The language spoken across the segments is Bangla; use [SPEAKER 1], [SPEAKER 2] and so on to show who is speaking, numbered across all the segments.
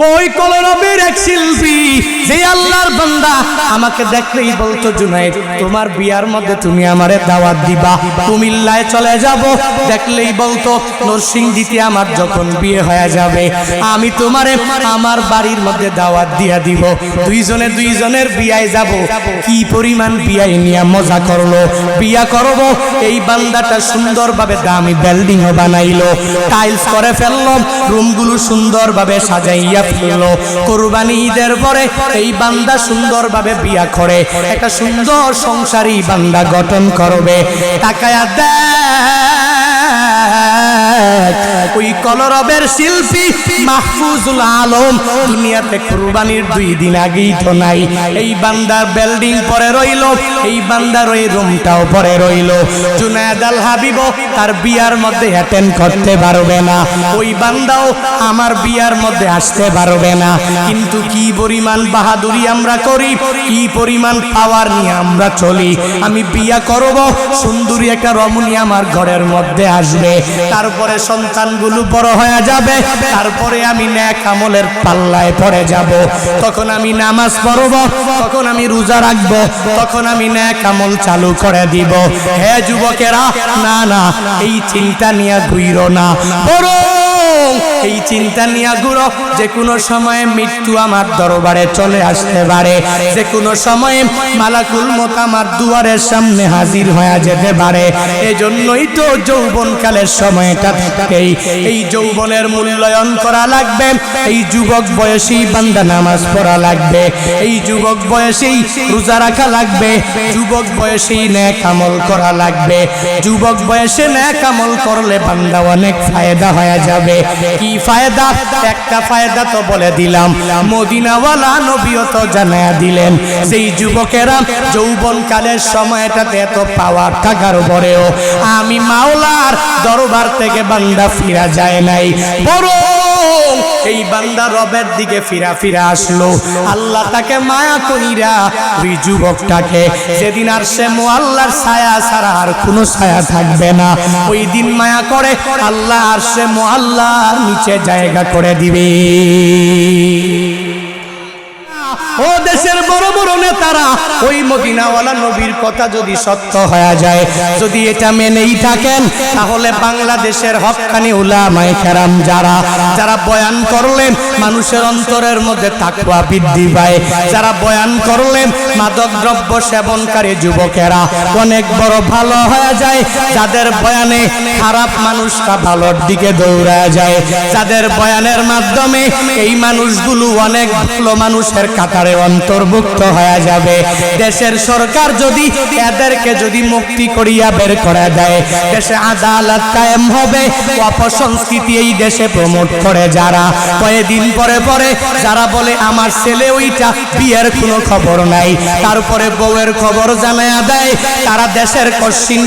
[SPEAKER 1] ওই কলরবের এক শিল্পী, যে আল্লাহর বান্দা, আমাকে দেখলেই বলতো, জুনাইদ, তোমার বিয়ার মধ্যে তুমি আমারে দাওয়াত দিবা। কুমিল্লায় চলে যাব। দেখলেই বলতো, নরসিংদীতে আমার যখন বিয়ে হয়ে যাবে, আমি তোমারে আমার বাড়ির মধ্যে দাওয়াত দিয়া দিব। দুইজনে দুইজনের বিয়ায় যাব। কি পরিমাণ বিয়ায় নিয়ে মজা করল। বিয়া করব, এই বান্দাটা সুন্দরভাবে দামি বিল্ডিংও বানাইলো। টাইলস করে ফেলল রুমগুলো সুন্দরভাবে সাজাইয়া ফেলল। কোরবানি ঈদের পরে এই বান্দা সুন্দরভাবে বিয়া করে। একটা সুন্দর সংসারী বান্দা গঠন করবে। টাকায়া দেখ। ওই কলরবের শিল্পী মাহফুজুল আলম দুনিয়াতে কুরবানির দুই দিন আগেই তো নাই। এই বান্দার বিল্ডিং পরে রইল, এই বান্দার ওই রুমটাও পরে রইল। জুনায়দ আল হাবিব তার বিয়ার মধ্যে অ্যাটেন্ড করতে পারবে না। ওই বান্দাও আমার বিয়ার মধ্যে আসতে পারবে না। কিন্তু কি পরিমাণ বাহাদুরি আমরা করি, কি পরিমাণ পাওয়ার নিয়ে আমরা চলি। আমি বিয়া করব, সুন্দরী একটা রমণী আমার ঘরের মধ্যে আসবে। তারপরে সন্তানগুলো বড় হয়ে যাবে, তারপরে আমি ন্যাক আমলের পাল্লায় পড়ে যাব। তখন আমি নামাজ পড়ব, তখন আমি রোজা রাখব, তখন আমি ন্যাক আমল চালু করে দিব। হে যুবকেরা, না না, এই চিন্তা নিয়ে ঘুরো না। বড় এই চিন্তা নিয়ে ঘুরো, যে কোনো সময়ে মৃত্যু আমার দরবারে চলে আসতে পারে। যে কোনো সময়ে মালাকুল মত আমার দুয়ারের সামনে হাজির হয়ে যেতে পারে। এজন্যই তো যৌবনকালের সময়টা থেকেই এই যৌবনের মূল্যায়ন করা লাগবে। এই যুবক বয়সী বান্দা নামাজ পড়া লাগবে। এই যুবক বয়সেই রোজা রাখা লাগবে। যুবক বয়সেই ন্যাক আমল করা লাগবে। যুবক বয়সে ন্যাক আমল করলে বান্দা অনেক ফায়দা হয়ে যাবে। কি ফায়দা? একটা ফায়দা তো বলে দিলাম। মদিনাওয়ালা নবীও তো জানায়া দিলেন সেই যুবকেরা যৌবন কালের সময়টাতে এত পাওয়ার থাকার পরেও আমি মাওলার দরবার থেকে বান্দা ফিরা যায় নাই। বড় এই বান্দা রবের দিকে ফিরা ফিরা আসলো। আল্লাহ তাকে মায়া কইরা ওই যুবকটাকে। যেদিন আর সে আল্লাহর ছায়া ছাড়া আর কোনো ছায়া থাকবে না। ওই দিন মায়া করে আল্লাহ আর সে মোয়াল্লার নিচে জায়গা করে দিবে। ও দেশের বড় বড় নেতারা, ওই মদিনাওয়ালা নবীর কথা যদি সত্য হয়ে যায়, যদি এটা মেনেই থাকেন, তাহলে বাংলাদেশের হকানি উলামায়ে কেরাম যারা যারা বয়ান করলেন, মানুষের অন্তরের মধ্যে তাকওয়া বৃদ্ধি পায়। যারা বয়ান করলেন মাদক দ্রব্য সেবনকারী যুবকেরা, অনেক বড় ভালো হয়ে যায়। যাদের বয়ানে খারাপ মানুষটা ভালোর দিকে দৌড়ায় যায়, যাদের বয়ানের মাধ্যমে এই মানুষগুলো অনেক ভালো মানুষের কাতারে অন্তর্ভুক্ত হয়ে যাবে। দেশের সরকার যদি এদেরকে যদি মুক্তি করিয়া বের করে দেয়, দেশে আদালত কায়েম হবে। অপসংস্কৃতি এই দেশে প্রমোট করে যারা। কয়েকদিন পরে পরে যারা বলে, আমার ছেলে ওইটা বিয়ের কোনো খবর নাই। তারপরে বউয়ের খবর জানায়া দেয়। তারা দেশের কশ্চিন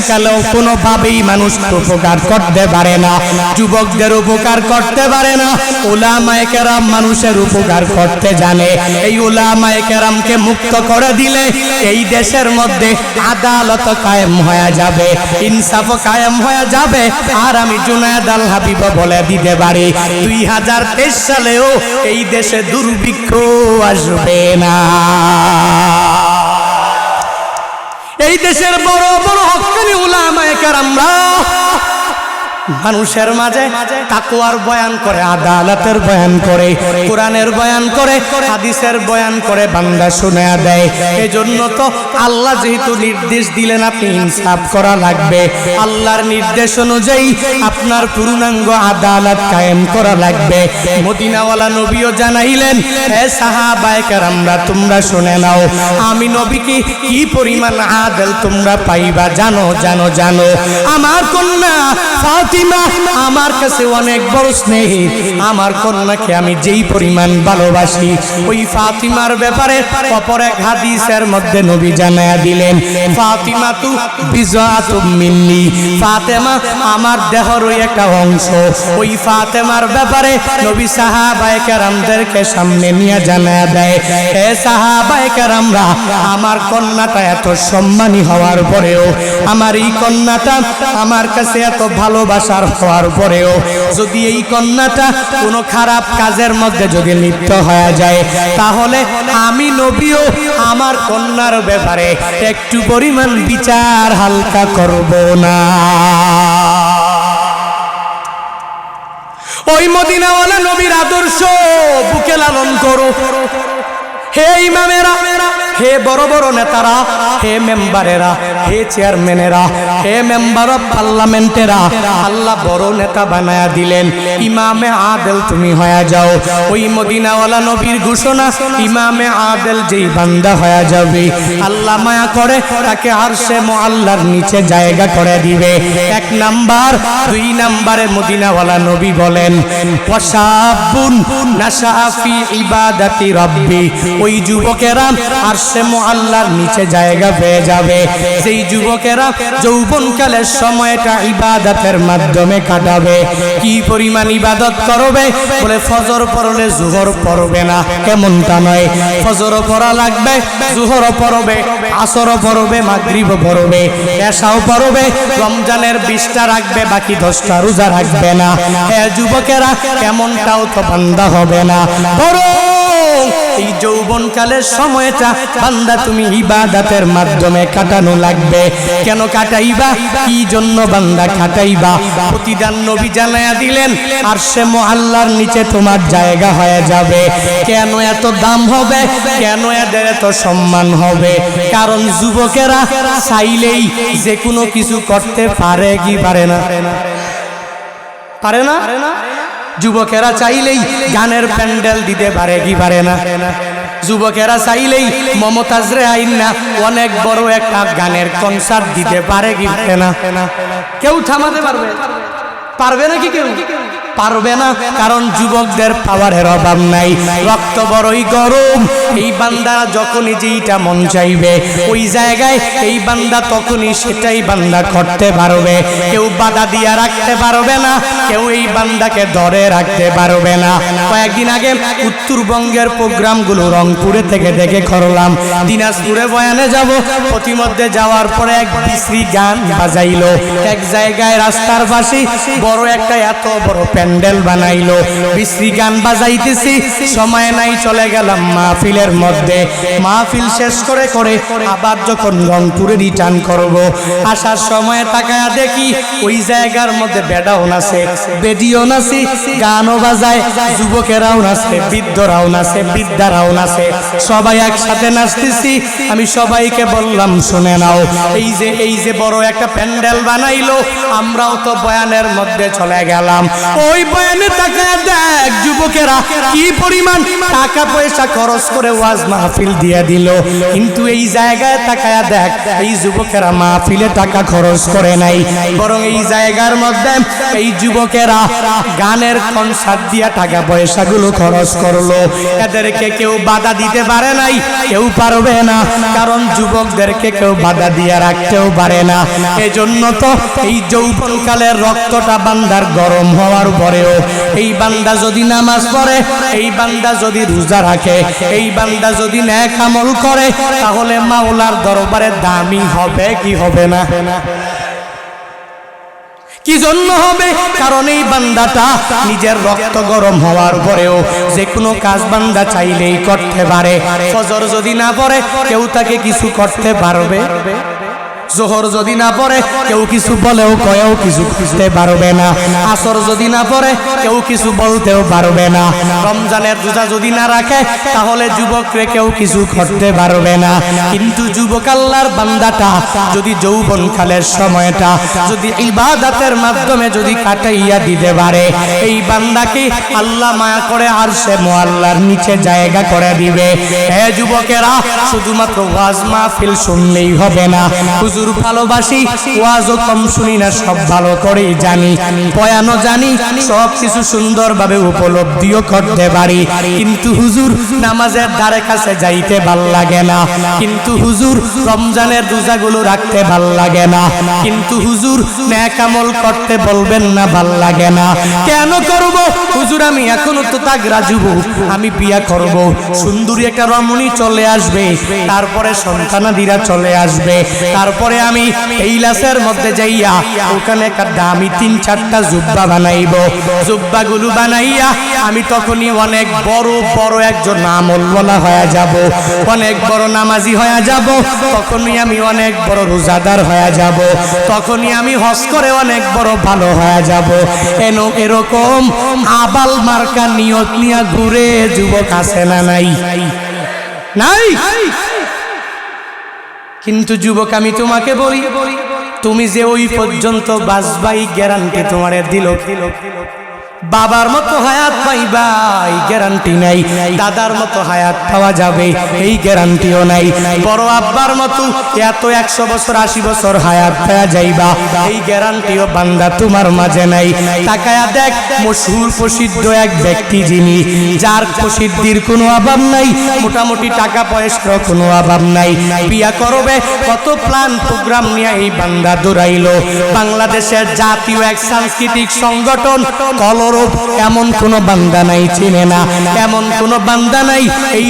[SPEAKER 1] কোনোভাবেই মানুষ উপকার করতে পারে না। যুবকদের উপকার করতে পারে না। ওলামায়ে কেরাম মানুষের উপকার করতে জানে। এই ওলামায়ে মুক্ত করে দিলে এই দেশের মধ্যে আদালত কায়েম হয়ে যাবে, ইনসাফ কায়েম হয়ে যাবে। আর আমি জুনায়দ আল হাবিব বলে দিতে পারি, দুই হাজার তেইশ সালেও এই দেশে দুর্ভিক্ষ আসবে না। এই দেশের বড় বড় হকানি উলামায়ে কেরামরা মানুষের মাঝে তাকুয়ার বয়ান করে, আদালতের বয়ান করে, কোরআনের বয়ান করে, হাদিসের বয়ান করে, বান্দা শুনে দেয়। এজন্য তো আল্লাহ যেহেতু নির্দেশ দিলেন, আপনি ইনসাফ করা লাগবে। আল্লাহর নির্দেশ অনুযায়ী আপনার পূর্ণাঙ্গ আদালত কায়েম করা লাগবে। মদিনাওয়ালা নবীও জানাইলেন হে সাহাবায়ে কেরামরা, তোমরা শুনে নাও, আমি নবীকে কি পরিমাণ আদল তোমরা পাইবা? জানো জানো জানো। আমার কন্যা ফাতিমা আমার কাছে অনেক বড় স্নেহী। আমার কন্যাকে আমি যেই পরিমাণ ভালোবাসি, ওই ফাতিমার ব্যাপারে অপর এক হাদিসের মধ্যে নবী দিলেন, ফাতিমা তু ফাতেমা আমার দেহরই একটা অংশ। ওই ফাতেমার ব্যাপারে নবী সামনে নিয়ে দেয় কেরামরা, আমার কন্যাটা এত সম্মানী হওয়ার পরেও, আমার এই কন্যাটা আমার কাছে এত ভালোবাসা অগ্রসর হওয়ার পরেও যদি এই কন্যাটা কোনো খারাপ কাজের মধ্যে যদি লিপ্ত হয়ে যায়, তাহলে আমি নবীও আমার কন্যার ব্যাপারে একটু পরিমাণ বিচার হালকা করব না। ওই মদিনাওয়ালা নবীর আদর্শ বুকে লালন করো। হে ইমামেরা হে বড় বড় নেতারা, হে মেম্বারেরা, হে চেয়ারম্যানেরা, হে মেম্বার অফ পার্লামেন্টেরা, আল্লাহ বড় নেতা বানায়া দিলেন। ইমামে আদেল তুমি হয়ে যাও। ওই মদিনাওয়ালা নবীর ঘোষণা, ইমামে আদেল যেই বান্দা হয়ে যাবে। আল্লাহ মায়া করে তাকে আর সে আল্লাহর নিচে জায়গা করে দিবে। এক নাম্বার, দুই নাম্বারে মদিনাওয়ালা নবী বলেন ওই যুবকেরা আর সে আল্লাহর নিচে জায়গা পেয়ে যাবে। সেই যুবকেরা যৌবনকালের সময়টা ইবাদতের মাধ্যমে কাটাবে। কি পরিমাণ ইবাদত করবে? বলে ফজর পড়লে জুহর পড়বে না। কেমনটা নয়? ফজর পড়া লাগবে, জুহর পড়বে, আসর পড়বে, মাগরিব পড়বে এসাও পড়বে, রমজানের বিশটা রাখবে, বাকি দশটা রোজা রাখবে না। হ্যাঁ যুবকেরা, কেমনটাও তো বান্দা হবে না। বরং এই যৌবনকালের সময়টা বান্দা, তুমি ইবাদাতের মাধ্যমে কাটানো লাগবে। কেন কাটাইবা? কি জন্য বান্দা কাটাইবা? প্রতিদান নবী জানায়া দিলেন, আর সে মহাল্লার নিচে তোমার জায়গা হয়ে যাবে। কেন এত দাম হবে? কেন এদের এত সম্মান হবে? কারণ যুবকেরা চাইলেই যে কোনো কিছু করতে পারে কি পারে না? পারে না? যুবকেরা চাইলেই গানের প্যান্ডেল দিতে পারে, কি পারে না? যুবকেরা চাইলেই মমতাজ রে আইন না, অনেক বড় একটা গানের কনসার্ট দিতে পারে, কি না? কেউ থামাতে পারবে? পারবে নাকি কেউ? পারবে না, কারণ যুবকদের পাওয়ারের অভাব নাই। রক্ত বড়ই গরম, এই বান্দারা যখনই যেইটা মন চাইবে, ওই জায়গায় এই বান্দা তখনই সেটাই বান্দা করতে পারবে। কেউ বাধা দিয়া রাখতে পারবে না, কেউ এই বান্দাকে ধরে রাখতে পারবে না। কয়েকদিন আগে উত্তরবঙ্গের প্রোগ্রামগুলো রংপুরে থেকে দেখে করলাম। দিনাজপুরে বয়ানে যাব প্রতিমধ্যে যাওয়ার পরে এক বিশ্রী গান বাজাইলো। এক জায়গায় রাস্তার পাশে বড় একটা এত বড় প্যান্ডেল বানাইলো। বিশ্রী গান বাজাইতেছি, সময় নাই, চলে গেলাম মাহফিলের মধ্যে। মাহফিল শেষ করে করে আবার যখন রংপুরে রিটার্ন করব, আসার সময় তাকায়া দেখি ওই জায়গার মধ্যে বেডাও নাচে বেডিও নাচি, গানও বাজায়, যুবকেরাও নাচে, বৃদ্ধরাও নাচে, বৃদ্ধারাও নাচে। সবাই একসাথে নাচতেছি, আমি সবাইকে বললাম, শুনে নাও, এই যে এই যে বড় একটা প্যান্ডেল বানাইলো, আমরাও তো বয়ানের মধ্যে চলে গেলাম। ওই বয়ানে টাকা দেখ, যুবকেরা, কি পরিমাণ টাকা পয়সা খরচ করে ওয়াজ মাহফিল দিয়ে দিল। কিন্তু এই জায়গায় তাকায়া দেখ, এই যুবকেরা মাহফিলে টাকা খরচ করে নাই। বরং এই জায়গার মধ্যে এই যুবকেরা গানের কনসার্ট দিয়া টাকা পয়সাগুলো খরচ করল। এদেরকে কেউ বাধা দিতে পারে নাই, কেউ পারবে না। কারণ যুবকদেরকে কেউ বাধা দিয়ে রাখতেও পারে না। এজন্য তো এই যৌবনকালের রক্তটা বান্দার গরম হওয়ার পরেও এই বান্দা যদি নামাজ পড়ে, এই বান্দা যদি রোজা রাখে, এই বান্দা যদি ন্যাক আমল করে, তাহলে মাওলার দরবারে দামি হবে কি হবে না? কি জন্য হবে? কারণ এই বান্দাটা নিজের রক্ত গরম হওয়ার পরেও যে কোনো কাজ বান্দা চাইলেই করতে পারে। ফজর যদি না পড়ে, কেউ তাকে কিছু করতে পারবে? জোহর যদি না পড়ে, কেউ কিছু বলেও কয়েও কিছু খুঁজতে পারবে না। আসর যদি না পড়ে, কেউ কিছু বলতেও পারবে না। রমজানের রোজা যদি না রাখে, তাহলে যুবকরে কেউ কিছু করতে পারবে না। কিন্তু যুবক আল্লাহর বান্দাটা, যদি যৌবন কালের সময়টা, যদি ইবাদতের মাধ্যমে যদি কাটাইয়া দিতে পারে, এই বান্দাকে আল্লাহ মায়া করে আর সে মোয়াল্লার নিচে জায়গা করে দিবে। হে যুবকেরা, শুধুমাত্র ওয়াজ মাহফিল শুনলেই হবে না। হুজুর ভালোবাসি, ওয়াজও কম শুনি না, সব ভালো করেই জানি। বয়ানও জানি, সব কিছু সুন্দরভাবে উপলব্ধিও করতে পারি। কিন্তু হুজুর, নামাজের ধারে কাছে যাইতে ভালো লাগে না। কিন্তু হুজুর, রমজানের রোজাগুলো রাখতে ভালো লাগে না। কিন্তু হুজুর ন্যাকামল করতে বলবেন না, ভালো লাগে না। কেন করব? হুজুর, আমি এখনও তো তাগরা যুবক আমি বিয়া করব। সুন্দরী একটা রমণী চলে আসবে। তারপরে সন্তানাদিরা চলে আসবে। তারপরে তারপরে আমি এই লাসের মধ্যে যাইয়া ওখানে একটা দামি তিন চারটা জুব্বা বানাইব। জুব্বাগুলো বানাইয়া আমি তখনই অনেক বড় বড় একজন আমল বলা হয়ে যাব। অনেক বড় নামাজি হয়ে যাব। তখনই আমি অনেক বড় রোজাদার হয়ে যাব। তখনই আমি হজ করে অনেক বড় ভালো হয়ে যাব। এন এরকম আবাল মার্কা নিয়ত নিয়ে ঘুরে যুবক আছে না নাই? নাই? কিন্তু যুবক আমি তোমাকে বলি তুমি যে ওই পর্যন্ত বাসবাই গ্যারান্টি তোমার দিল বাবার মতো হায়াত পাইবা এই গ্যারান্টি নাই। দাদার মতো হায়াত পাওয়া যাবে, এই গ্যারান্টিও নাই। বড় আব্বার মতো এত একশো বছর, আশি বছর হায়াত পাওয়া যাইবা। এই গ্যারান্টিও বান্দা তোমার মাঝে নাই। তাকায়া দেখ মশহুর প্রসিদ্ধ এক ব্যক্তি যিনি, যার প্রসিদ্ধির কোনো অভাব নাই, মোটামুটি টাকা পয়সার কোনো অভাব নাই। বিয়া করবে, কত প্ল্যান প্রোগ্রাম নিয়ে এই বান্দা দৌড়াইলো। বাংলাদেশের জাতীয় এক সাংস্কৃতিক সংগঠন কলরব এমন কোন বান্দা নাই, চিনে না। এমন কোন বান্দা নাই, এই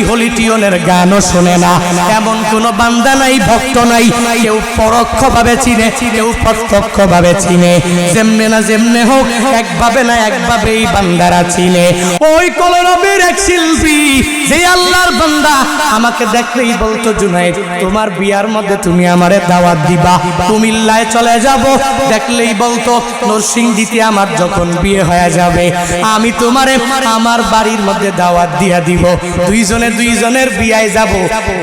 [SPEAKER 1] গানও না। এমন কোন বান্দা নাই, ভক্ত নাই, কেউ চিনে কেউ চিনে। যেমনে না যেমনে হোক, একভাবে না একভাবে এই বান্দারা চিনে। ওই কলরবের এক শিল্পী, যে আল্লাহর বান্দা, আমাকে দেখলেই বলতো, জুনাইদ, তোমার বিয়ার মধ্যে তুমি আমারে দাওয়াত দিবা। কুমিল্লায় চলে যাব। দেখলেই বলতো, নরসিংদীতে আমার যখন বিয়ে হয়ে যাবে আমি তোমারে আমার বাড়ির মধ্যে দাওয়াত দিয়া দিব। দুইজনে দুইজনের বিয়ায় যাব।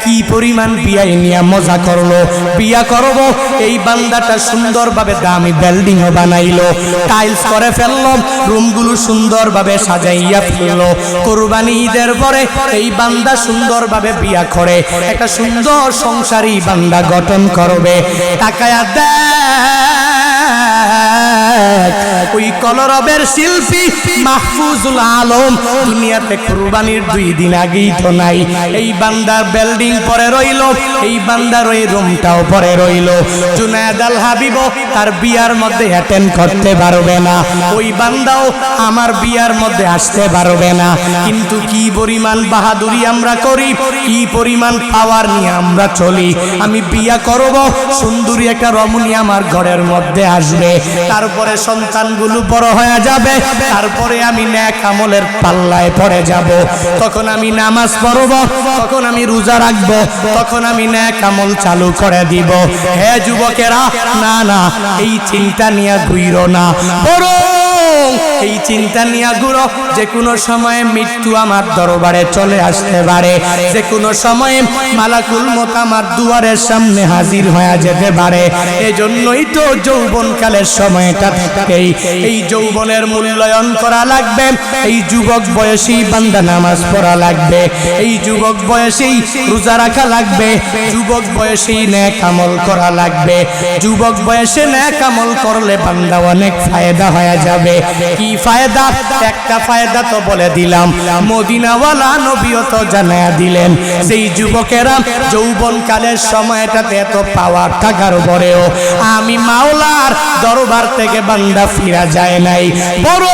[SPEAKER 1] কি পরিমাণ বিয়ায় নিয়ে মজা করল। বিয়া করব। এই বান্দাটা সুন্দরভাবে দামি বিল্ডিং বানাইলো। টাইলস করে ফেলল। রুমগুলো সুন্দরভাবে সাজাইয়া ফেলল। কোরবানি ঈদের পরে এই বান্দা সুন্দরভাবে বিয়া করে। একটা সুন্দর সংসারী বান্দা গঠন করবে। টাকায়া দেখ। ওই কলরবের শিল্পী মাহফুজুল আলম। দুনিয়াতে কুরবানির দুই দিন আগেই তো নাই। এই বান্দার বিল্ডিং পরে রইল, এই বান্দার ওই রুমটাও পরে রইল। জুনায়দ আল হাবিব তার বিয়ার মধ্যে অ্যাটেন্ড করতে পারবে না। ওই বান্দাও আমার বিয়ার মধ্যে আসতে পারবে না। কিন্তু কি পরিমাণ বাহাদুরি আমরা করি, কি পরিমাণ পাওয়ার নিয়ে আমরা চলি। আমি বিয়া করব, সুন্দরী একটা রমণী আমার ঘরের মধ্যে আসবে। তারপরে সন্তানগুলো বড় হয়ে যাবে, তারপরে আমি ন্যাক আমলের পাল্লায় পড়ে যাব। তখন আমি নামাজ পড়ব, তখন আমি রোজা রাখব, তখন আমি ন্যাক আমল চালু করে দিব। হে যুবকেরা, না না, এই চিন্তা নিয়ে ঘুরো না। বড় এই চিন্তা নিয়ে ঘুরো, যে কোনো সময়ে মৃত্যু আমার দরবারে চলে আসতে পারে। যে কোনো সময়ে মালাকুল মত আমার দুয়ারের সামনে হাজির হয়ে যেতে পারে। এজন্যই তো যৌবনকালের সময়টা থেকেই এই যৌবনের মূল্যায়ন করা লাগবে। এই যুবক বয়সেই বান্দা নামাজ পড়া লাগবে। এই যুবক বয়সেই রোজা রাখা লাগবে। যুবক বয়সেই ন্যাক আমল করা লাগবে। যুবক বয়সে ন্যাক আমল করলে বান্দা অনেক ফায়দা হয়ে যাবে। কি ফায়দা? একটা ফায়দা তো বলে দিলাম। মদিনাওয়ালা নবীও তো জানায়া দিলেন, সেই যুবকেরা যৌবন কালের সময়টাতে এত পাওয়ার থাকার পরেও আমি মাওলার দরবার থেকে বান্দা ফিরা যায় নাই। বড়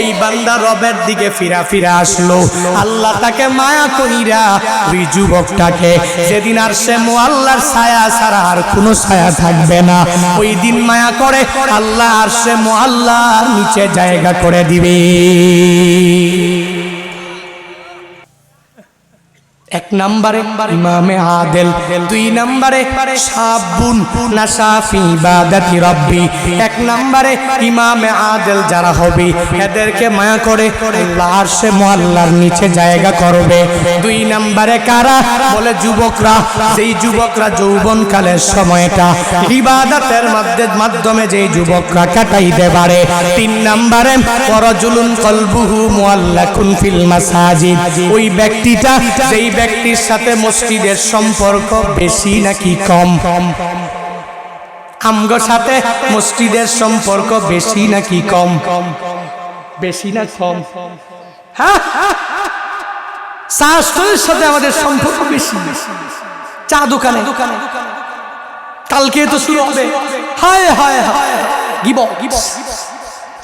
[SPEAKER 1] এই বান্দা রবের দিকে ফিরা ফিরা আসলো। আল্লাহ তাকে মায়া কইরা ওই যুবকটাকে যেদিন আর সে মোয়াল্লার ছায়া ছাড়া আর কোনো ছায়া থাকবে না, ওই দিন মায়া করে আল্লাহ আর সে মোয়াল্লার নিচে জায়গা করে দিবে। এক নম্বরে ইমামে আদেল, দুই নম্বরে সাবুন নাসাফি ইবাদাতি রব্বি, এক নম্বরে ইমামে আদেল যারা হবে, এদেরকে মায়া করে আল্লাহ আরশে মুআল্লার নিচে জায়গা করবে। দুই নম্বরে কারা? বলে যুবকরা, যেই যুবকরা যৌবন কালের সময়টা ইবাদতের মধ্যে মাধ্যমে যেই যুবকরা কাটাইতে পারে। তিন নম্বরে ওয়ারাজুলুন কলবুহু মুআল্লাকুন ফিল মাসাজিদ, ওই ব্যক্তিটা যেই ব্যক্তির সাথে মসজিদের সম্পর্ক বেশি নাকি কম আমগোর সাথে মসজিদের সম্পর্ক বেশি নাকি কম বেশি না কম হ্যাঁ সাথে আমাদের সম্পর্ক বেশি চা দোকানে কালকে তো শুরু হবে হায় হায় হায় গিব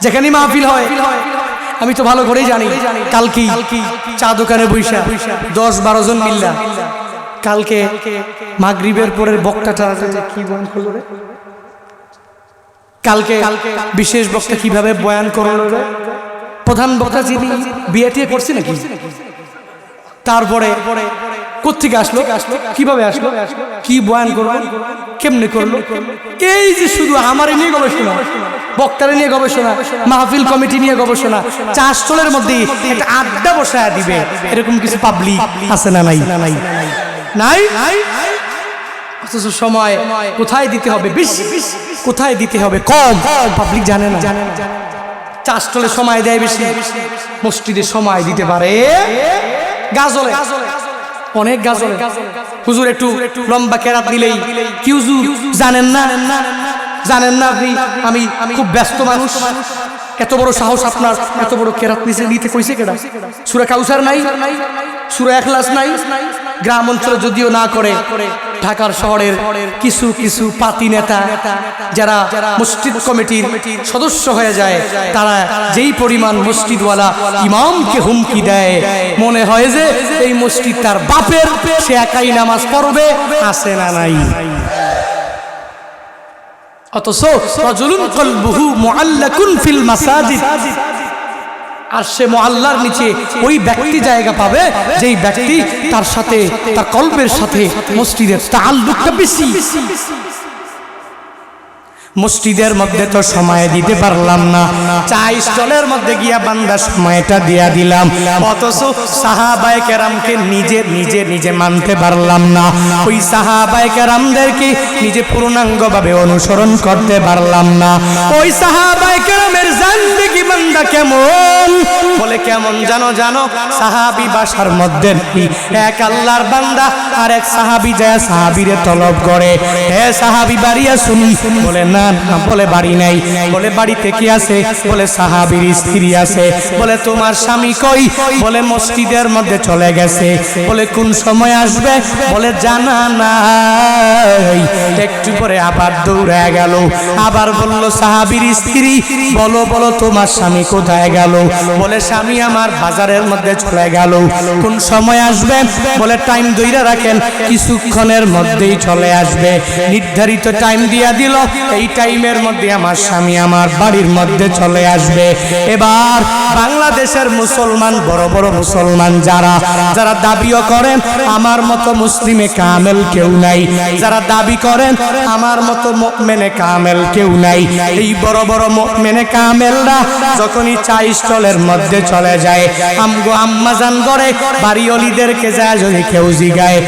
[SPEAKER 1] যেখানে মাহফিল হয় আমি তো ভালো করেই জানি। কালকে চা দোকানে বৈশা দশ বারো জন মিল্লা। কালকে মাগরিবের পরের বক্তাটা কি বয়ান করল রে? কালকে বিশেষ বক্তা কীভাবে বয়ান করল রে? প্রধান বক্তা যিনি বিয়ে টিয়ে করছে নাকি? তারপরে কোথেকে আসলো? কীভাবে আসলো? কি বয়ান করল? কেমনে করল? এই যে শুধু আমার নিয়ে গবেষণা, বক্তারে নিয়ে গবেষণা, মাহফিল কমিটি নিয়ে গবেষণা চাষ চলের মধ্যে আড্ডা বসায় দিবে, এরকম কিছু পাবলিক আছে না নাই? নাই? নাই অথচ সময় কোথায় দিতে হবে? বেশি, কোথায় দিতে হবে? কম। পাবলিক জানে না। জানে না চাষ চলে সময় দেয় বেশি। মসজিদে সময় দিতে পারে। গাজলে। অনেক গাজর হুজুর একটু লম্বা কেরাত দিলেই কি হুজুর জানেন না? জানেন না? আপনি? আমি খুব ব্যস্ত মানুষ। এত বড় সাহস আপনার এত বড় কেরাত নিচে নিতে কইছে কেডা? সুরা কাউসার নাই? সুরা এখলাস নাই, গ্রাম অঞ্চলে যদিও না করে, ঢাকার শহরের কিছু কিছু পাতি নেতা, যারা মসজিদ কমিটির সদস্য হয়ে যায়, তারা যেই পরিমাণ মসজিদওয়ালা ইমামকে হুমকি দেয়, মনে হয় যে এই মসজিদ তার বাপের, সে একাই নামাজ পড়বে আসে না নাই। অথচ রজুলুন কলবুহু মুআল্লাকুন ফিল মাসাজিদ। আর সে মোহাল্লার নিচে ওই ব্যক্তি জায়গা পাবে, যেই ব্যক্তি তার সাথে, তার কল্পের সাথে মসজিদের তাল্লুকটা বেশি। মসজিদের মধ্যে তো সময় দিতে পারলাম না। চা স্টলের মধ্যে গিয়া বান্দা সময়টা দিয়া দিলাম। অথচ সাহাবাই কেরামকে নিজে নিজে নিজে মানতে পারলাম না। ওই সাহাবাই কেরামদেরকে নিজে পূর্ণাঙ্গভাবে অনুসরণ করতে পারলাম না। ওই সাহাবাই কেরামের জানদিগি বান্দা কেমন? বলে, কেমন জানো জানো, সাহাবি বাসার মধ্যে এক আল্লাহর বান্দা আর এক সাহাবি যায় সাহাবিরে তলব করে। হে সাহাবি বাড়িয়া শুনি বলে, না বলে বাড়ি নাই, বলে বাড়িতে কি আছে? বলে সাহাবির স্ত্রী আছে, বলে তোমার স্বামী কই? বলে মসজিদের মধ্যে চলে গেছে, বলে কোন সময় আসবে? বলে জানা নাই। একটু পরে আবার দৌড়ে গেল, আবার বলল, সাহাবির স্ত্রী, বলো বলো, তোমার স্বামী কোথায় গেল? বলে, স্বামী আমার বাজারের মধ্যে চলে গেল, কোন সময় আসবে? বলে, টাইম দইরা রাখেন, কিছুক্ষণের মধ্যেই চলে আসবে। নির্ধারিত টাইম দিয়া দিল, এই টাইমের মধ্যে আমার স্বামী আমার বাড়ির মধ্যে চলে আসবে। এবার বাংলাদেশের মুসলমান, বড় বড় মুসলমান যারা যারা দাবিও করেন, আমার মতো মুসলিমে কামেল কেউ নাই। যারা দাবি করেন, আমার মতো মেনে কামেল কেউ নাই। এই বড় বড় মেনে কামেলরা যখনই চা স্টলের মধ্যে চলে যায়। আমগো আম্মা জান করে বাড়িওয়ালিদেরকে যায় যদি কেউ জিগায়।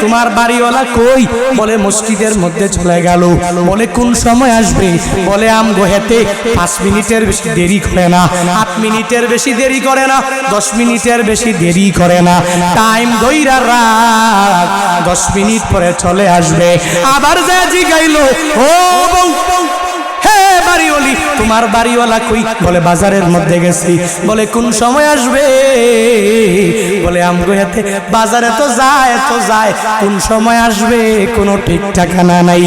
[SPEAKER 1] তোমার বাড়িওয়ালা কই? বলে, মসজিদের মধ্যে চলে গেল। বলে, কোন সময় আসবে? বলে আম গোহেতে পাঁচ মিনিটের দেরি করে না। আট মিনিটের বেশি দেরি করে না, দশ মিনিটের বেশি দেরি করে না। টাইম দইরা রাখ দশ মিনিট পরে চলে আসবে। আবার যা জিগাইলো, ও বউ তোমার বাড়িওয়ালা কই? বলে, বাজারের মধ্যে গেছি। বলে, কোন সময় আসবে? বলে, আমগো হাতে বাজারে তো যায় তো যায়। কোন সময় আসবে? কোনো ঠিক ঠিকানা নাই।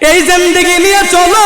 [SPEAKER 1] এই জিন্দগি নিয়ে চলো।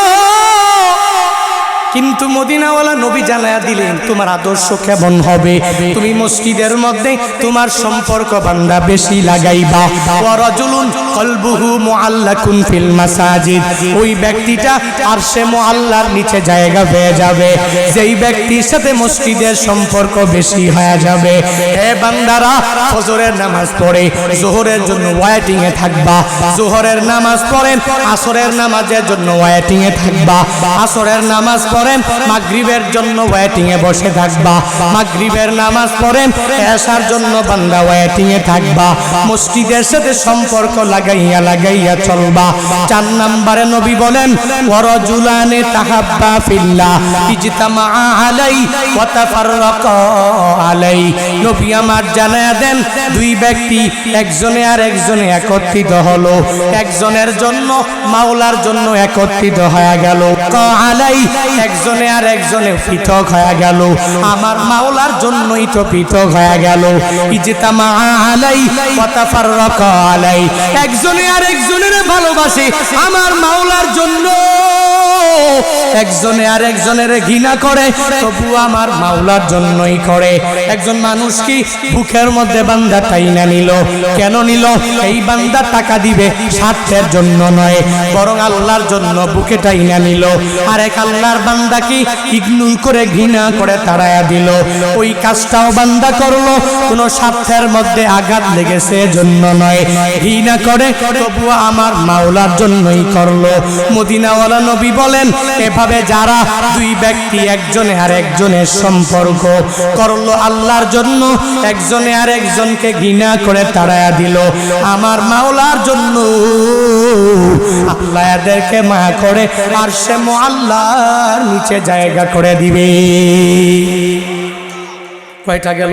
[SPEAKER 1] কিন্তু মদিনাওয়ালা নবী জানায়া দিলেন, তোমার আদর্শ কেমন হবে? তুমি মসজিদের মধ্যে তোমার সম্পর্ক বান্দা বেশি লাগাইবা। ওয়ারাজুলুন কলবুহু মুআল্লাকুন ফিল মাসাজিদ। ওই ব্যক্তিটা আর সে মুআল্লার নিচে জায়গা পেয়ে যাবে। যেই ব্যক্তির সাথে মসজিদের সম্পর্ক বেশি হয়ে যাবে। হে বান্দারা, ফজরের নামাজ পড়ে, জোহরের জন্য ওয়াইটিং এ থাকবা। জোহরের নামাজ পড়েন, আসরের নামাজের জন্য ওয়াইটিং এ থাকবা। আসরের নামাজ পড়েন মাগরিবের জন্য ওয়েটিং এ বসে থাকবা। মাগরিবের নামাজ পড়েন এসার জন্য বান্দা ওয়েটিং এ থাকবা। মসজিদের সাথে সম্পর্ক লাগাইয়া লাগাইয়া চলবা। চার নম্বরে নবী বলেন ওয়ারাজুলানে তাহাব্বা ফিল্লাহ ইজতামা আলাই ওয়া তাফাররাকা আলাই নবী আমার জানায়া দেন দুই ব্যক্তি একজনে আর একজনে একত্রিত হলো। একজনের জন্য মাওলার জন্য একত্রিত হয়ে গেল। আলাই একজনে আর একজনে পৃথক হয়ে গেল। আমার মাওলার জন্যই তো পৃথক হয়ে গেল। আলাই আলাই। একজনে আর একজনের ভালোবাসে আমার মাওলার জন্য। একজনে আর একজনের ঘৃণা করে, তবু আমার মাওলার জন্যই করে। একজন মানুষ কি বুকের মধ্যে বান্দা তাই না নিল? কেন নিল? এই বান্দা টাকা দিবে স্বার্থের জন্য নয়, বরং আল্লাহর জন্য বুকে টাই না নিল। আর এক আল্লাহর বান্দা কি ইগনুর করে ঘৃণা করে তাড়ায়া দিল। ওই কাজটাও বান্দা করল, কোনো স্বার্থের মধ্যে আঘাত লেগেছে জন্য নয়। ঘৃণা করে তবু আমার মাওলার জন্যই করল। মদিনাওয়ালা নবী বলেন, এভাবে যারা দুই ব্যক্তি, একজনে আর একজনের সম্পর্ক করল আল্লাহর জন্য, একজনে আর একজনকে ঘৃণা করে তাড়ায়া দিল। আমার মাওলার জন্য আল্লাহ এদেরকে মায়া করে আর সে আল্লাহর নিচে জায়গা করে দিবে। কয়টা গেল?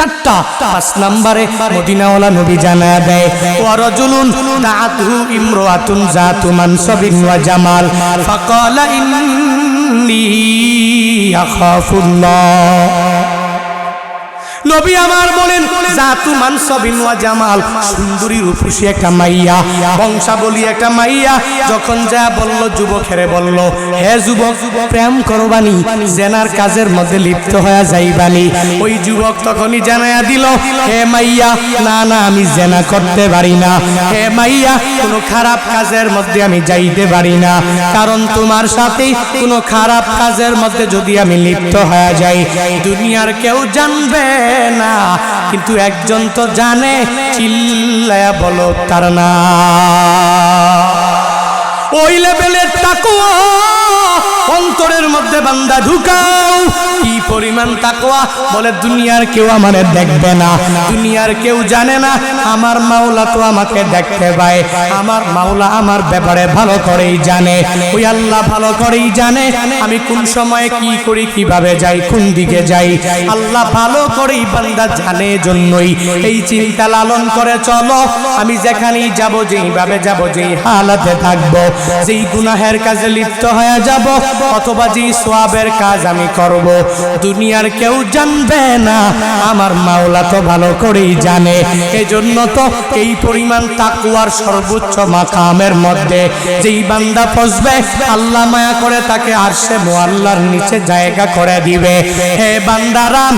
[SPEAKER 1] চারটা, পাঁচ নম্বরে মদিনাওয়ালা নবী জানা দেয় ওয়ারাজুলুন দাআতুহু ইমরাতুন জাতু মানসাবিন ওয়া জামাল, ফাকালা ইন্নী আখাফুল্লাহ। নবী আমার বলেন, জাতু মানসবিন ওয়া জামাল, সুন্দরী রূপসী একটা মাইয়া, বংশাবলী একটা মাইয়া, যখন যা বলল যুবকেরে বলল, হে যুবক, প্রেম করবানি, জেনার কাজের মধ্যে লিপ্ত হয়ে যাইবানি। ওই যুবক তখনই জানায়া দিল, হে মাইয়া, না না, আমি জেনা করতে পারি না। হে মাইয়া, কোনো খারাপ কাজের মধ্যে আমি যাইতে পারি না। কারণ তোমার সাথে কোনো খারাপ কাজের মধ্যে যদি আমি লিপ্ত হয়ে যাই, দুনিয়ার কেউ জানবে না, কিন্তু একজন তো জানে চিল্লায়া বলো তার না। ওই লেভেলের তাকুয়া অন্তরের মধ্যে বান্দা ঢুকাও, কি পরিমাণ তাকওয়া, বলে দুনিয়ার কেউ আমারে দেখবে না। দুনিয়ার কেউ জানে না, আমার মাওলা তো আমাকে দেখতে পায়। আমার মাওলা আমার ব্যাপারে ভালো করেই জানে। ওই আল্লাহ ভালো করেই জানে, আমি কোন সময় কি করি, কীভাবে যাই, কোন দিকে যাই। আল্লাহ ভালো করেই বান্দা জানে জন্যই। এই চিন্তা লালন করে চলো, আমি যেখানেই যাব, যেইভাবে যাব, যেই হালাতে থাকব, যেই গুনাহের কাজে লিপ্ত হয়ে যাব, অথবা যেই সোয়াবের কাজ আমি করব। দুনিয়ার কেউ জানবে না। আমার মাওলা তো ভালো করেই জানে। এজন্য তো এই পরিমাণ তাকুয়ার সর্বোচ্চ মাকামের মধ্যে যেই বান্দা ফসবে, আল্লাহ মায়া করে তাকে আর সে মোয়াল্লার নিচে জায়গা করে দিবে। হে বান্দারাম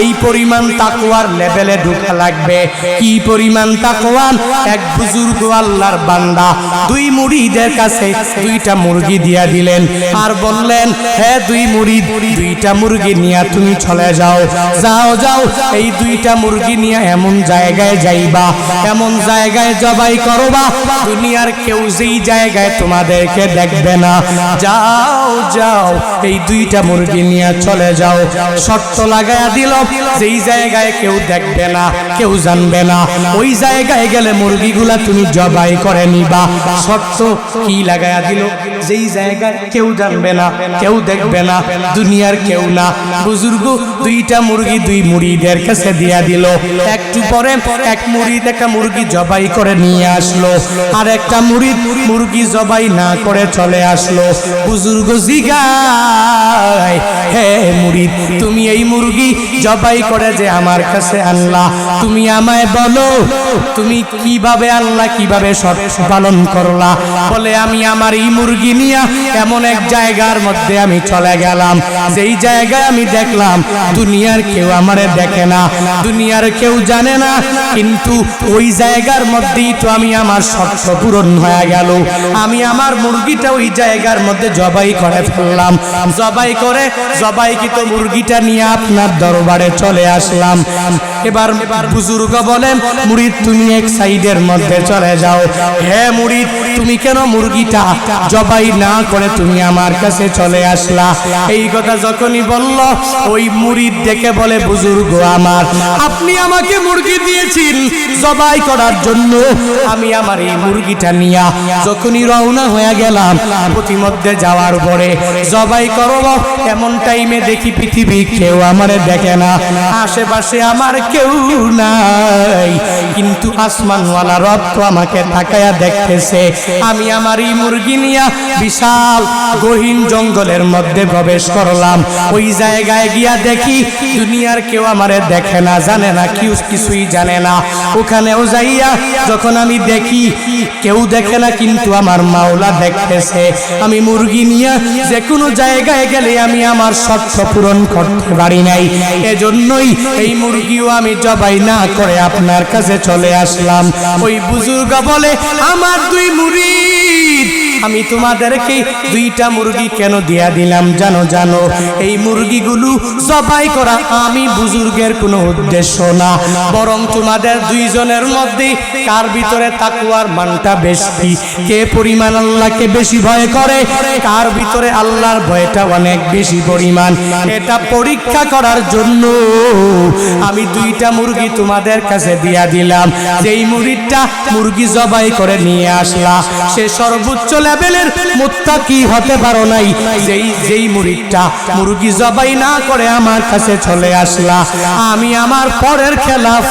[SPEAKER 1] এই পরিমাণ তাকুয়ার লেভেলে ঢুকা লাগবে। কি পরিমাণ তাকুয়ান এক বুজুর্গ আল্লাহর বান্দা দুই মুড়িদের কাছে দুইটা মুরগি দিয়া দিলেন। আর বললেন, হে দুই মুড়ি, দুইটা মুরগি নিয়ে তুমি চলে যাও। যাও যাও, এই দুইটা মুরগি নিয়ে এমন জায়গায় যাইবা, এমন জায়গায় জবাই করবা, দুনিয়ার কেউ যেই জায়গায় তোমাদেরকে দেখবে না। যাও যাও, এই দুইটা মুরগি নিয়ে চলে যাও। শর্ত লাগায়া দিল, যেই জায়গায় কেউ দেখবে না, কেউ জানবে না। ওই জায়গায় গেলে মুরগিগুলা তুমি জবাই করে নিবা। শর্ত কি লাগায়া দিল? যেই জায়গায় কেউ জানবে না, কেউ দেখবে না, দুনিয়ার কেউ না। বুজুর্গ, দুইটা মুরগি, দুই মুড়িদের কাছে দিয়া দিল। একটু পরে এক মুড়িদ একটা মুরগি জবাই করে নিয়ে আসলো। আর একটা মুরগি জবাই না করে চলে আসলো। বুজুর্গ হে তুমি এই মুরগি জবাই করে যে আমার কাছে আনলা। তুমি আমায় বলো, তুমি কীভাবে আল্লাহ কীভাবে সব পালন করলা? বলে, আমি আমার এই মুরগি নিয়ে এমন এক জায়গার মধ্যে আমি চলে গেলাম। যেই জায়গায় আমি দেখলাম, দুনিয়ার কেউ আমারে দেখে না। দুনিয়ার কেউ জানে না, কিন্তু ওই জায়গার মধ্যেই তো আমি আমার শর্ত পূরণ হয়ে গেল। আমি আমার মুরগিটা ওই জায়গার মধ্যে জবাই করে ফেললাম। জবাই করে জবাইকৃত মুরগিটা নিয়ে আপনার দরবারে চলে আসলাম। এবার বুজুর্গ বলেন মুরিদ তুমি এক সাইডের মধ্যে চলে যাও। হে মুরিদ তুমি কেন মুরগিটা জবাই না করে তুমি আমার কাছে চলে আসলা? এই কথা যখনই বলল ওই মুরিদ দেখে বলে, বুজুর্গ আমার, আপনি আমাকে মুরগি জবাই করার জন্য। আমি আমার এই মুরগিটা নিয়া যখনই রওনা হয়ে গেলাম প্রতিমধ্যে যাওয়ার পরে জবাই এমন টাইমে দেখি পৃথিবী কেউ দেখে না, আশেপাশে আমার কেউ নাই। কিন্তু আসমানওয়ালা রব তো আমাকে তাকায়া দেখতেছে। আমি আমার এই মুরগি নিয়া বিশাল গহীন জঙ্গলের মধ্যে প্রবেশ করলাম। ওই জায়গায় গিয়া দেখি দুনিয়ার কেউ আমারে দেখে না, জানে না, কেউ কিছুই জানে না। ওখানেও যাইয়া যখন আমি দেখি কেউ দেখে না, কিন্তু আমার মাওলা দেখতেছে আমি মুরগি নিয়ে যে কোনো জায়গায় গেলে আমি আমার শর্ত পূরণ করতে পারি নাই। এজন্যই এই মুরগিও আমি জবাই না করে আপনার কাছে চলে আসলাম। ওই বুজুর্গ বলে, আমার দুই মুরিদ আমি তোমাদেরকে দুইটা মুরগি কেন দিয়া দিলাম? জানো জানো। এই মুরগিগুলো জবাই করা আমি বুজুর্গের কোনো উদ্দেশ্য না। বরং তোমাদের দুইজনের মধ্যে কার ভিতরে তাকুয়ার মানটা বেশি? কে পরিমাণ আল্লাহকে বেশি ভয় করে, কার ভিতরে আল্লাহর ভয়টা অনেক বেশি পরিমাণ? এটা পরীক্ষা করার জন্য আমি দুইটা মুরগি তোমাদের কাছে দিয়া দিলাম। যেই মুরগিটা মুরগি জবাই করে নিয়ে আসলা, সে সর্বোচ্চ লেভেলের মুত্তাকি হতে পারো নাই। যেই যেই মুরিটা মুরগি জবাই না করে আমার কাছে চলে আসলা, আমি আমার পরের খেলাফ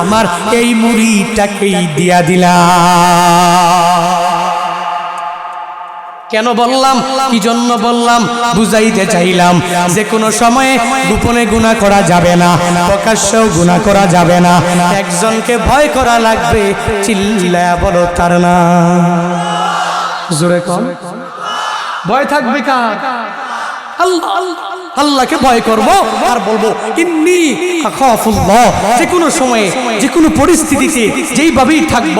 [SPEAKER 1] আমার এই মুড়িটাকেই দিয়া দিলাম। কেন বললাম? কি জন্য বললাম? বুঝাইতে চাইলাম। যে কোনো সময়ে গোপনে গুণা করা যাবে না, প্রকাশ্যেও গুণা করা যাবে না। একজনকে ভয় করা লাগবে চিল্লায়া বলো তার না। জোরে কম ভয় থাকবে কার? আল্লাহ, আল্লাহকে ভয় করব, আর বলব, ইন্নি যে কোনো সময়ে, যে কোনো পরিস্থিতিতে যেইভাবেই থাকব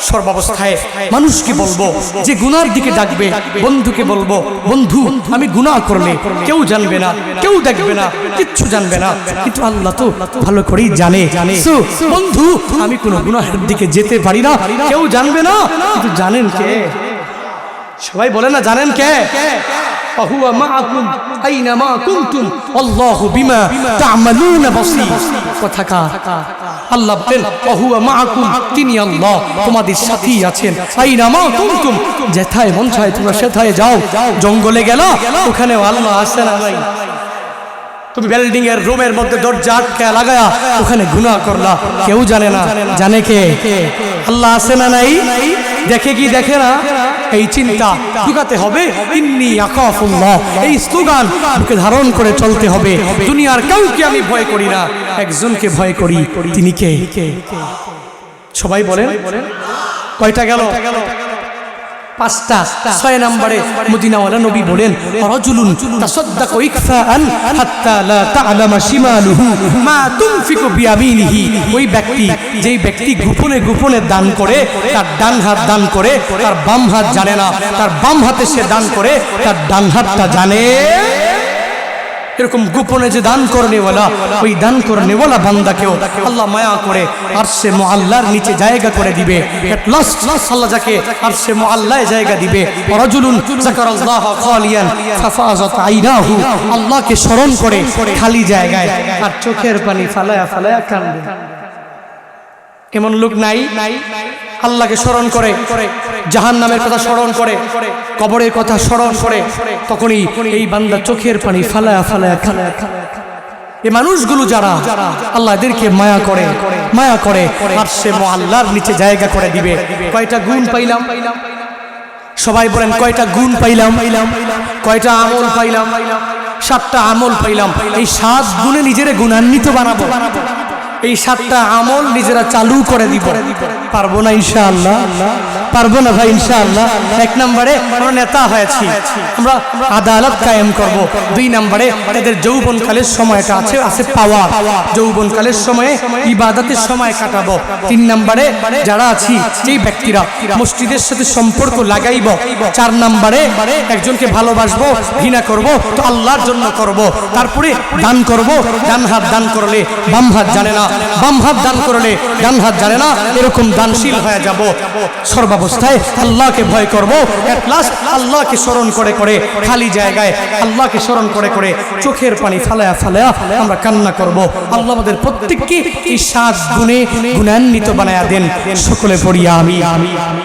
[SPEAKER 1] সর্বাবস্থায় মানুষকে বলব যে গুনার দিকে ডাকবে বন্ধুকে বলব বন্ধু আমি গুনাহ করলে কেউ জানবে না কেউ দেখবে না কিচ্ছু জানবে না কিন্তু আল্লাহ তো ভালো করেই জানে। জানে। বন্ধু আমি কোনো গুনাহের দিকে যেতে পারি না কেউ জানবে না কিন্তু জানেন কে? সবাই বলে না জানেন কে? فهو معكم أينما كنتم والله بما تعملون بصير কথাকা আল্লাহ বলেন وهو معكم তিনি আল্লাহ তোমাদের সাথেই আছেন আইনামা কুনতুম যেথায় মন চায় তোমরা সেথায় যাও জঙ্গলে গেল ওখানে আল্লাহ আছে না নাই তুমি বিল্ডিং এর রুমের মধ্যে দরজা আটকে লাগায়া ওখানে গুনাহ করলা কেউ জানে না জানে কে আল্লাহ আছে না নাই দেখে কি দেখে না এই চিন্তা ঢুকাতে হবে। ইন্নি আকাফুল্লাহ এই স্লোগান বুকে ধারণ করে চলতে হবে। দুনিয়ার কাউকে আমি ভয় করি না। একজনকে ভয় করি। তিনি কে? সবাই বলেন। কয়টা গেল? পাঁচটা ছয় নম্বরে মদিনাওয়ালা নবী বলেন রজুলুন তাসাদ্দাকু ইকফাআন হাত্তা লা তা'লামা শিমালুহু মা তুনফিকু বিয়ামিনিহি। ওই ব্যক্তি যেই ব্যক্তি গোপনে গোপনে দান করে তার ডান হাত দান করে তার বাম হাত জানে না তার বাম হাতে সে দান করে তার ডান হাতটা জানে। এরকম গোপনে যে দান করনেওয়ালা ওই দান করনেওয়ালা বান্দাকেও আল্লাহ মায়া করে আর সে মোহাল্লার নিচে জায়গা করে দিবে। আর সে মোহাল্লায় জায়গা দিবে। আল্লাহকে স্মরণ করে খালি জায়গায় আর চোখের পানি ফালায়া ফালায়া কান্দে। এমন লোক নাই? নাই আল্লাহকে স্মরণ করে জাহান নামের কথা স্মরণ করে, কবরের কথা স্মরণ করে, তখনই এই বান্দা চোখের পানি ফালায়া ফালায়া খালায়া এই মানুষগুলো যারা আল্লাহ এদেরকে মায়া করে মায়া করে আর সে আল্লাহর নিচে জায়গা করে দিবে। কয়টা গুণ পাইলাম? সবাই বলেন, কয়টা গুণ পাইলাম? কয়টা আমল পাইলাম? সাতটা আমল পাইলাম। এই সাত গুণে নিজের গুণান্বিত বানাবো। এই সাতটা আমল নিজেরা চালু করে দিব। পারব না ইনশাআল্লাহ? পারব না ভাই, ইনশাআল্লাহ। এক নম্বরে আমরা নেতা হয়েছি। আমরা আদালত কায়েম করব। দুই নম্বরে এদের যৌবনকালের সময়টা আছে আছে পাওয়া। যৌবনকালের সময়ে ইবাদতের সময় কাটাবো। তিন নম্বরে যারা আছি, যেই ব্যক্তিরা মসজিদের সাথে সম্পর্ক লাগাইব, চার নম্বরে একজনকে ভালোবাসবো, ঘৃণা করব, তো আল্লাহর জন্য করব। তারপরে দান করব, ডান হাত দান করলে বাম হাত জানে না। বাম হাত দান করলে ডান হাত জানে না। এরকম দানশীল হয়ে যাব। সর্বাবস্থায় আল্লাহকে ভয় করব। প্লাস আল্লাহকে স্মরণ করে করে খালি জায়গায় আল্লাহকে স্মরণ করে করে চোখের পানি ফালায়া ফালায়া আমরা কান্না করব। আল্লাহ আমাদের প্রত্যেককে এই সাত গুণে গুণান্বিত বানায়া দেন। সকলে পড়িয়া আমি আমি আমি